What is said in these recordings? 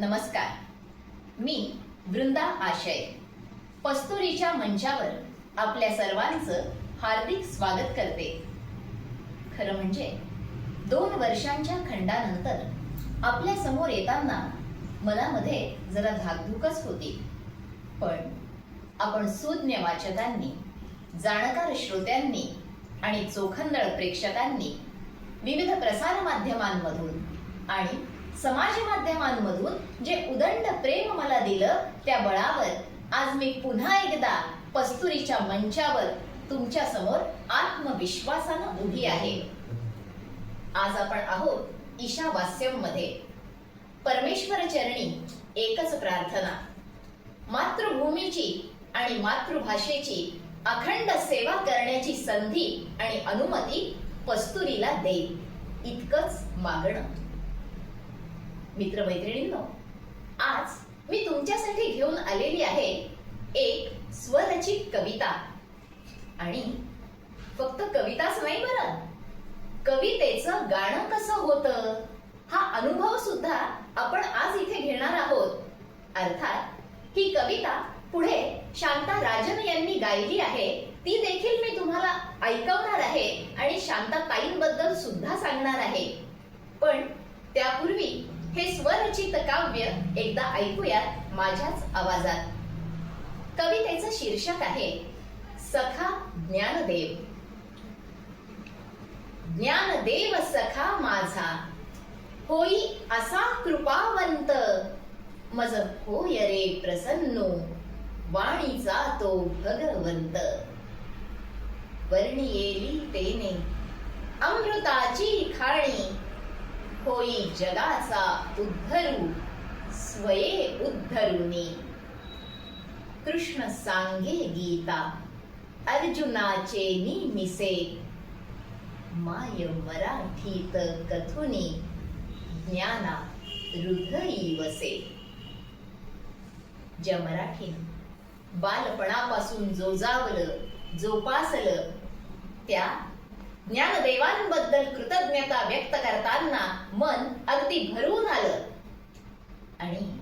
नमस्कार. मी वृंदा आशय. पस्तुरीच्या मंचावर आपल्या सर्वांचं हार्दिक स्वागत करते. खरं म्हणजे दोन वर्षांच्या खंडानंतर आपल्यासमोर येताना मनामध्ये जरा धाकधुकच होती. पण आपण सुज्ञ वाचकांनी जाणकार श्रोत्यांनी आणि चोखंदळ प्रेक्षकांनी विविध प्रसार माध्यमांमधून आणि समाज माध्यमांमधून जे उदंड प्रेम मला दिलं त्या बळावर आज मी पुन्हा एकदा पस्तुरीच्या मंचावर तुमच्यासमोर आत्मविश्वासानं उभी आहे. आज आपण आहोत ईशावास्यममध्ये परमेश्वर चरणी एकच प्रार्थना. मातृभूमीची आणि मातृभाषेची अखंड सेवा करण्याची संधी आणि अनुमती पस्तुरीला देईल. इतकंच मागणं. मित्रमैत्रिणींनो आज मी तुमच्यासाठी घेऊन आलेली आहे एक स्वरचित कविता. आणि फक्त कविताच नाही बरं कवितेचं गाणं कसं होतं हा अनुभव सुद्धा आपण आज इथे घेणार आहोत. अर्थात ही कविता पुढे शांता राजन यांनी गायली आहे ती देखील मी तुम्हाला ऐकवणार आहे आणि शांता ताईंबद्दल सुद्धा सांगणार आहे. पण त्यापूर्वी हे स्वरचित काव्य एकदा ऐकूयात माझ्याच आवाजात. कवितेचं शीर्षक आहे सखा ज्ञानदेव. ज्ञानदेव सखा माझा होई असा कृपावंत. मज होय रे प्रसन्नो वाणीचा तो भगवंत. वर्णी येली तेने अमृताची खाणी होई जगाचा उद्धरू स्वये उद्धरुनी. कृष्ण सांगे गीता अर्जुनाचे निमिसे. माय मराठीत कथुनी ज्ञाना हृदयी वसे. ज्या मराठीनं बालपणापासून जोजावलं जोपासलं त्या ज्ञानदेवांबद्दल कृतज्ञता व्यक्त करताना मन अगदी भरून आलं. आणि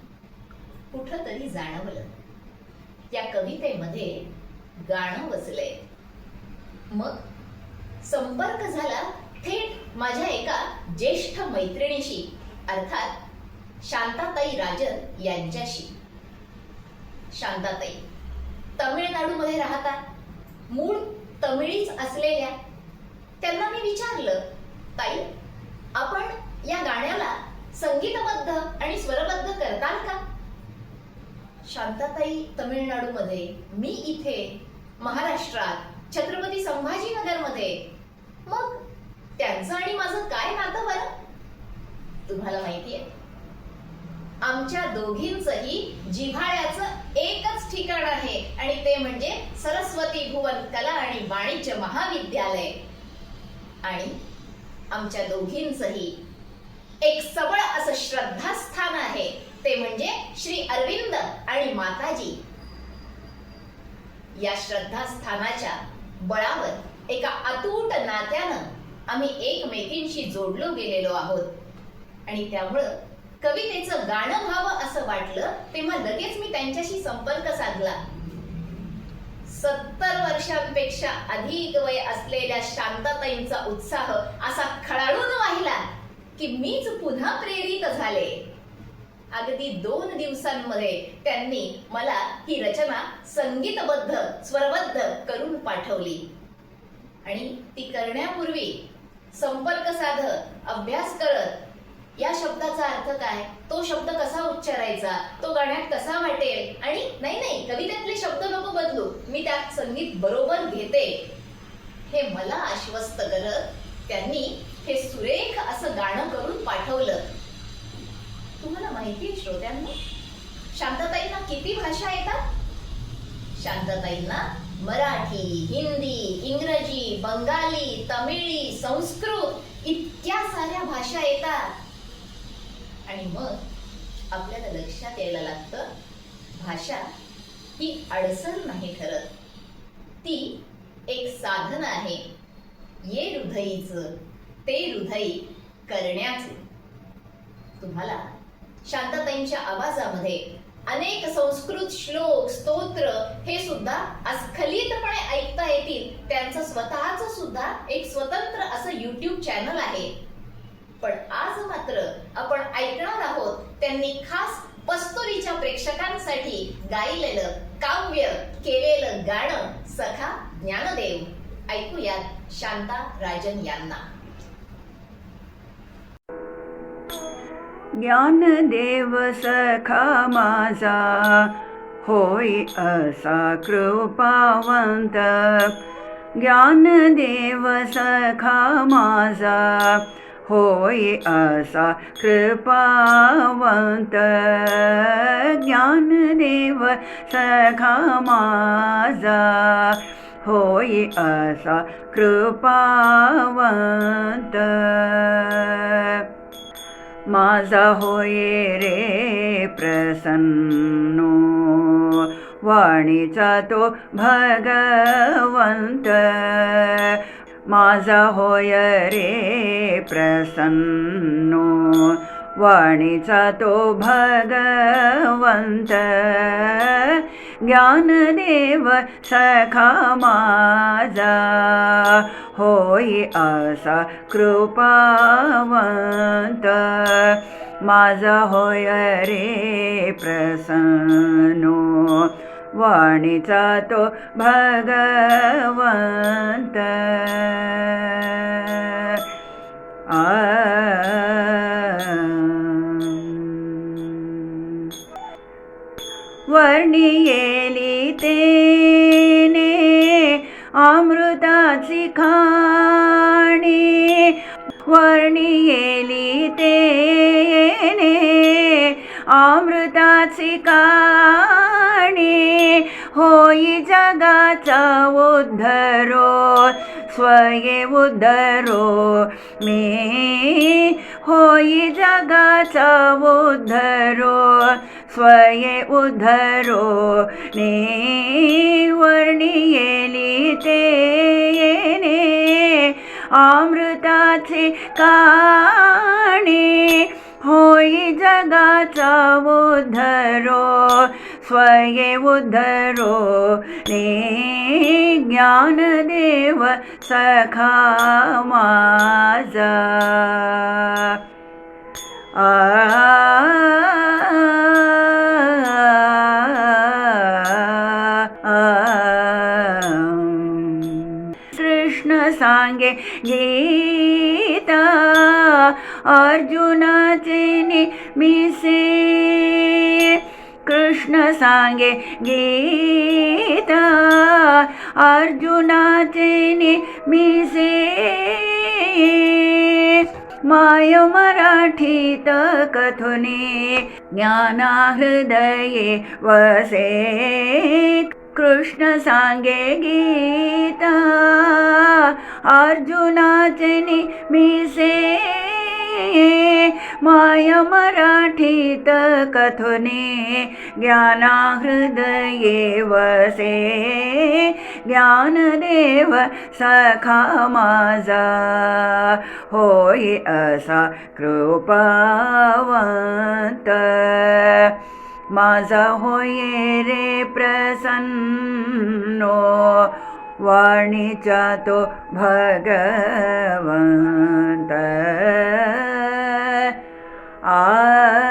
कुठंतरी जाणवलं. त्या कवितेमध्ये गाणं वचलंय. मग संपर्क झाला थेट माझ्या एका ज्येष्ठ मैत्रिणीशी अर्थात शांताताई राजन यांच्याशी. शांताताई तमिळनाडूमध्ये राहतात मूळ तमिळीच असलेल्या त्यांना मी विचारलं ताई आपण या गाण्याला संगीतबद्ध आणि स्वरबद्ध करताल का? शांताताई तमिळनाडूमध्ये मी इथे महाराष्ट्रात छत्रपती संभाजीनगरमध्ये. मग त्यांचं आणि माझं काय नातं बरं? तुम्हाला माहितीये आमच्या दोघींचही जिव्हाळ्याचं एकच ठिकाण आहे आणि ते म्हणजे सरस्वती भुवन कला आणि वाणिज्य महाविद्यालय. आणि आमच्या दोघींचंही एक सबळ असं श्रद्धास्थान आहे. ते म्हणजे श्री अरविंद आणि माताजी. या श्रद्धास्थानाच्या बळावर एका अतूट नात्यानं आम्ही एकमेकींशी जोडलो गेलेलो आहोत. आणि त्यामुळं कवितेचं गाणं व्हावं असं वाटलं तेव्हा लगेच मी त्यांच्याशी संपर्क साधला. सत्तर वर्षांपेक्षा अधिक वय असलेल्या शांतताईंचा उत्साह असा खळाळून वाहिला की मीच पुन्हा प्रेरित झाले. अगदी दोन दिवसांमध्ये त्यांनी मला ही रचना संगीतबद्ध स्वरबद्ध करून पाठवली. आणि ती करण्यापूर्वी संपर्क साधत अभ्यास करत या शब्दाचा अर्थ काय? तो शब्द कसा उच्चारायचा? तो गाण्यात कसा वाटेल? आणि नाही नाही कवितेतले शब्द नको बदलू. मी त्यात संगीत बरोबर घेते. हे मला आश्वस्त करत त्यांनी हे सुरेख असं गाणं करून पाठवलं. तुम्हाला माहिती आहे श्रोत्यांना? शांतताईंना किती भाषा येतात? शांतताईंना मराठी हिंदी इंग्रजी बंगाली तमिळी संस्कृत इतक्या साऱ्या भाषा येतात. आणि मग आपल्याला लक्षात यायला लागतं भाषा ही अडचण नाही ठरत. ती एक साधन आहे. ये हृदयीच ते हृदयी करण्याचं. तुम्हाला शांतताईंच्या आवाजामध्ये अनेक संस्कृत श्लोक स्तोत्र हे सुद्धा अस्खलितपणे ऐकता येतील. त्यांचं स्वतःच सुद्धा एक स्वतंत्र असं युट्यूब चॅनल आहे. पण आज मात्र आपण ऐकणार आहोत त्यांनी खास पस्तुरीच्या प्रेक्षकांसाठी गायलेलं काव्य केलेलं गाणं सखा ज्ञानदेव. ऐकूयात शांता राजन यांना. ज्ञानदेव सखा माझा होय असा कृपावंत. ज्ञानदेव सखा माझा होय असा कृपावंत ज्ञानदेव सखा माझा. होय असा कृपावंत माझा. होय रे प्रसन्नो वाणीचा तो भगवंत. माझा होय रे प्रसन्नो वाणीचा तो भगवंत. ज्ञानदेव सखा माझा होई असा कृपावंत. माझा होय रे प्रसन्नो वाणीचा तो भगवंत. आ. वर्णियेली तेने अमृताची खाणी. वर्णियेली तेने अमृताची का होई जगाचा उद्धरो स्वये उद्धरो. मी होई जगाचा उद्धरो स्वये उद्धरो. ने वर्णियेली तेने अमृताची काणी. होई जगाचा उद्धरो स्वये उद्धरो ने ज्ञानदेव सखा माझा. आ कृष्ण सांगे गीता अर्जुनाचे निमिसे कृष्ण सांगे गीता अर्जुनाचे मिसे माय मराठीत कथुने ज्ञाना हृदये वसे कृष्ण सांगे गीता अर्जुनाचे निमिसे माय मराठीत कथने ज्ञानाहृदये वसे. ज्ञानदेव सखा माझा होय असा कृपावंत. माझा होय रे प्रसन्नो वाणीचा तो भगवंत. आ